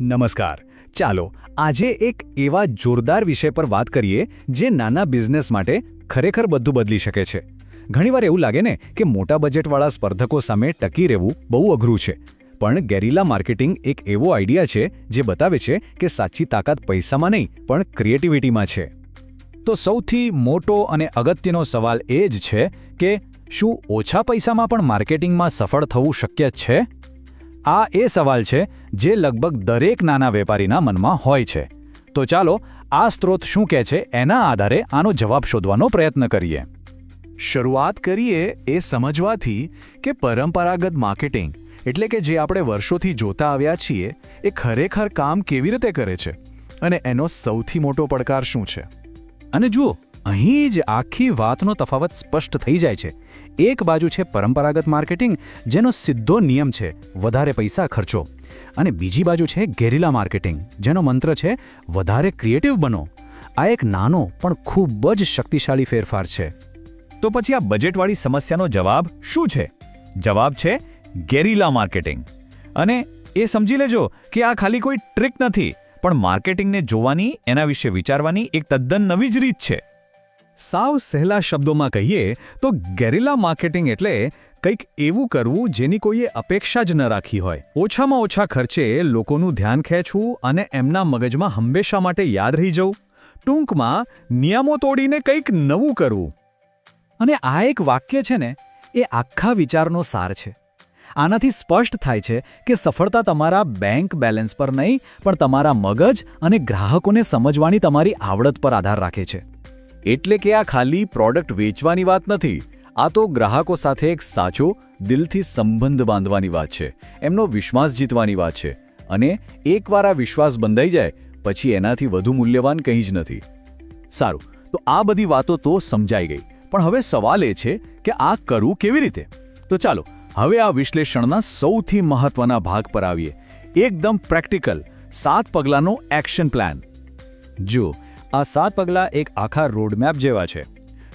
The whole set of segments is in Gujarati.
નમસ્કાર. ચાલો, આજે એક એવા જોરદાર વિષય પર વાત કરીએ જે નાના બિઝનેસ માટે ખરેખર બધું બદલી શકે છે. ઘણીવાર એવું લાગે ને કે મોટા બજેટવાળા સ્પર્ધકો સામે ટકી રહેવું બહુ અઘરું છે. પણ ગેરીલા માર્કેટિંગ એક એવો આઈડિયા છે જે બતાવે છે કે સાચી તાકાત પૈસામાં નહીં, પણ ક્રિએટિવિટીમાં છે. તો સૌથી મોટો અને અગત્યનો સવાલ એ જ છે કે શું ઓછા પૈસામાં પણ માર્કેટિંગમાં સફળ થવું શક્ય છે? આ એ સવાલ છે જે લગભગ દરેક નાના વેપારીના મનમાં હોય છે. તો ચાલો, આ સ્ત્રોત શું કહે છે એના આધારે આનો જવાબ શોધવાનો પ્રયત્ન કરીએ. શરૂઆત કરીએ એ સમજવાથી કે પરંપરાગત માર્કેટિંગ, એટલે કે જે આપણે વર્ષોથી જોતા આવ્યા છીએ, એ ખરેખર કામ કેવી રીતે કરે છે? અને એનો સૌથી મોટો પડકાર શું છે? અને જુઓ અહીં જ આખી વાતનો તફાવત સ્પષ્ટ થઈ જાય છે. એક બાજુ છે પરંપરાગત માર્કેટિંગ, જેનો સીધો નિયમ છે, વધારે પૈસા ખર્ચો. અને બીજી બાજુ છે ગેરિલા માર્કેટિંગ, જેનો મંત્ર છે, વધારે ક્રિએટિવ બનો. આ એક નાનો પણ ખૂબ જ શક્તિશાળી ફેરફાર છે. તો પછી આ બજેટવાળી સમસ્યાનો જવાબ શું છે? જવાબ છે, ગેરિલા માર્કેટિંગ. અને એ સમજી લેજો કે આ ખાલી કોઈ ટ્રીક નથી, પણ માર્કેટિંગને જોવાની, એના વિશે વિચારવાની એક તદ્દન નવી જ રીત છે. સાવ સહેલા શબ્દોમાં કહીએ તો ગેરિલા માર્કેટિંગ એટલે કંઈક એવું કરવું જેની કોઈએ અપેક્ષા જ ન રાખી હોય. ઓછામાં ઓછા ખર્ચે લોકોનું ધ્યાન ખેંચવું અને એમના મગજમાં હંમેશા માટે યાદ રહી જવું. ટૂંકમાં, નિયમો તોડીને કંઈક નવું કરવું. અને આ એક વાક્ય છે ને, એ આખા વિચારનો સાર છે. આનાથી સ્પષ્ટ થાય છે કે સફળતા તમારા બેંક બેલેન્સ પર નહીં, પણ તમારા મગજ અને ગ્રાહકોને સમજવાની તમારી આવડત પર આધાર રાખે છે. એટલે કે આ ખાલી પ્રોડક્ટ વેચવાની વાત નથી, આ તો ગ્રાહકો સાથે એક સાચો, દિલથી સંબંધ બાંધવાની વાત છે, એમનો વિશ્વાસ જીતવાની વાત છે, અને એકવાર આ વિશ્વાસ બંધાઈ જાય, પછી એનાથી વધુ મૂલ્યવાન કંઈ જ નથી. સારું, તો આ બધી વાતો તો સમજાઈ ગઈ, પણ હવે સવાલ એ છે કે આ કરવું કેવી રીતે? તો ચાલો, હવે આ વિશ્લેષણના સૌથી મહત્વના ભાગ પર આવીએ. એકદમ પ્રેક્ટિકલ, સાત પગલાંનો એક્શન પ્લાન. જો આ સાત પગલાં એક આખા રોડમેપ જેવા છે.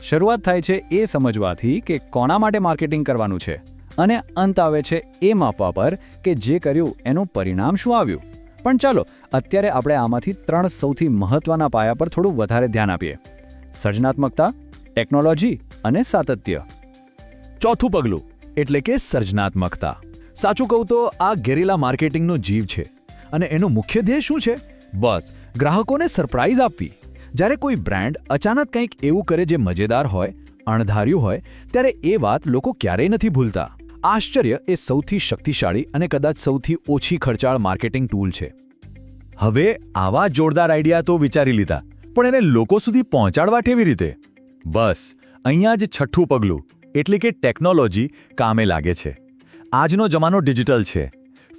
શરૂઆત થાય છે એ સમજવાથી કે કોના માટે માર્કેટિંગ કરવાનું છે અને અંત આવે છે એ માપવા પર કે જે કર્યું એનું પરિણામ શું આવ્યું. પણ ચાલો, અત્યારે આપણે આમાંથી ત્રણ સૌથી મહત્વના પાયા પર થોડું વધારે ધ્યાન આપીએ. સર્જનાત્મકતા ટેકનોલોજી અને સાતત્ય. ચોથું પગલું, એટલે કે સર્જનાત્મકતા. સાચું કહું તો આ ગેરીલા માર્કેટિંગનો જીવ છે અને એનું મુખ્ય ધ્યેય શું છે? બસ, ગ્રાહકોને સરપ્રાઇઝ આપવી. જ્યારે કોઈ બ્રાન્ડ અચાનક કંઈક એવું કરે જે મજેદાર હોય, અણધાર્યું હોય, ત્યારે એ વાત લોકો ક્યારેય નથી ભૂલતા. આશ્ચર્ય એ સૌથી શક્તિશાળી અને કદાચ સૌથી ઓછી ખર્ચાળ માર્કેટિંગ ટૂલ છે. હવે આવા જોરદાર આઈડિયા તો વિચારી લીધા, પણ એને લોકો સુધી પહોંચાડવા કેવી રીતે? બસ, અહીંયા જ છઠ્ઠું પગલું, એટલે કે ટેકનોલોજી, કામે લાગે છે. આજનો જમાનો ડિજિટલ છે.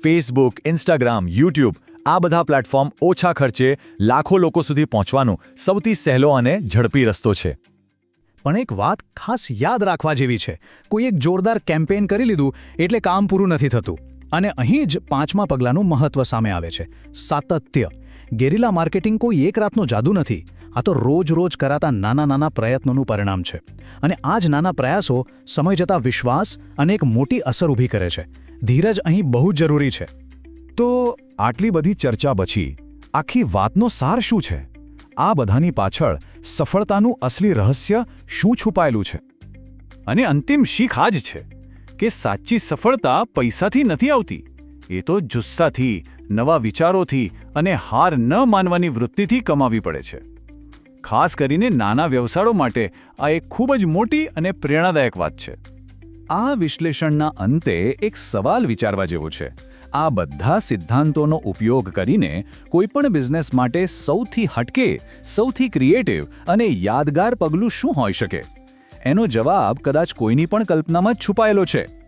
ફેસબુક ઇન્સ્ટાગ્રામ યુટ્યુબ આ બધા પ્લેટફોર્મ ઓછા ખર્ચે લાખો લોકો સુધી પહોંચવાનો સૌથી સહેલો અને ઝડપી રસ્તો છે. પણ એક વાત ખાસ યાદ રાખવા જેવી છે. કોઈ એક જોરદાર કેમ્પેન કરી લીધું એટલે કામ પૂરું નથી થતું. અને અહીં જ પાંચમા પગલાંનું મહત્વ સામે આવે છે. સાતત્ય. ગેરિલા માર્કેટિંગ કોઈ એક રાતનો જાદુ નથી. આ તો રોજ રોજ કરાતા નાના નાના પ્રયત્નોનું પરિણામ છે. અને આ જ નાના પ્રયાસો સમય જતાં વિશ્વાસ અને એક મોટી અસર ઊભી કરે છે. ધીરજ અહીં બહુ જરૂરી છે. તો આટલી બધી ચર્ચા પછી આખી વાતનો સાર શું છે? આ બધાની પાછળ સફળતાનું અસલી રહસ્ય શું છુપાયેલું છે? અને અંતિમ શીખ આ જ છે કે સાચી સફળતા પૈસાથી નથી આવતી. એ તો જુસ્સાથી, નવા વિચારોથી અને હાર ન માનવાની વૃત્તિથી કમાવી પડે છે. ખાસ કરીને નાના વ્યવસાયો માટે આ એક ખૂબ જ મોટી અને પ્રેરણાદાયક વાત છે. આ વિશ્લેષણના અંતે એક સવાલ વિચારવા જેવો છે. આ બધા સિદ્ધાંતોનો ઉપયોગ કરીને કોઈપણ બિઝનેસ માટે સૌથી હટકે, સૌથી ક્રિએટિવ અને યાદગાર પગલું શું હોઈ શકે? એનો જવાબ કદાચ કોઈની પણ કલ્પનામાં છુપાયેલો છે.